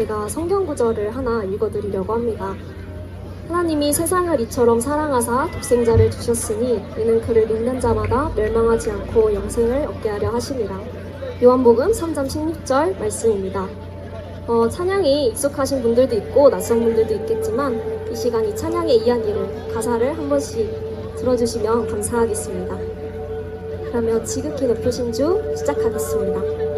제가 성경 구절을 하나 읽어드리려고 합니다. 하나님이 세상을 이처럼 사랑하사 독생자를 주셨으니 이는 그를 믿는 자마다 멸망하지 않고 영생을 얻게 하려 하심이라. 요한복음 3장 16절 말씀입니다. 어, 찬양이 익숙하신 분들도 있고 낯선 분들도 있겠지만 이 시간 이 찬양의 이야기를 가사를 한 번씩 들어주시면 감사하겠습니다. 그러면 지극히 높으신 주 시작하겠습니다.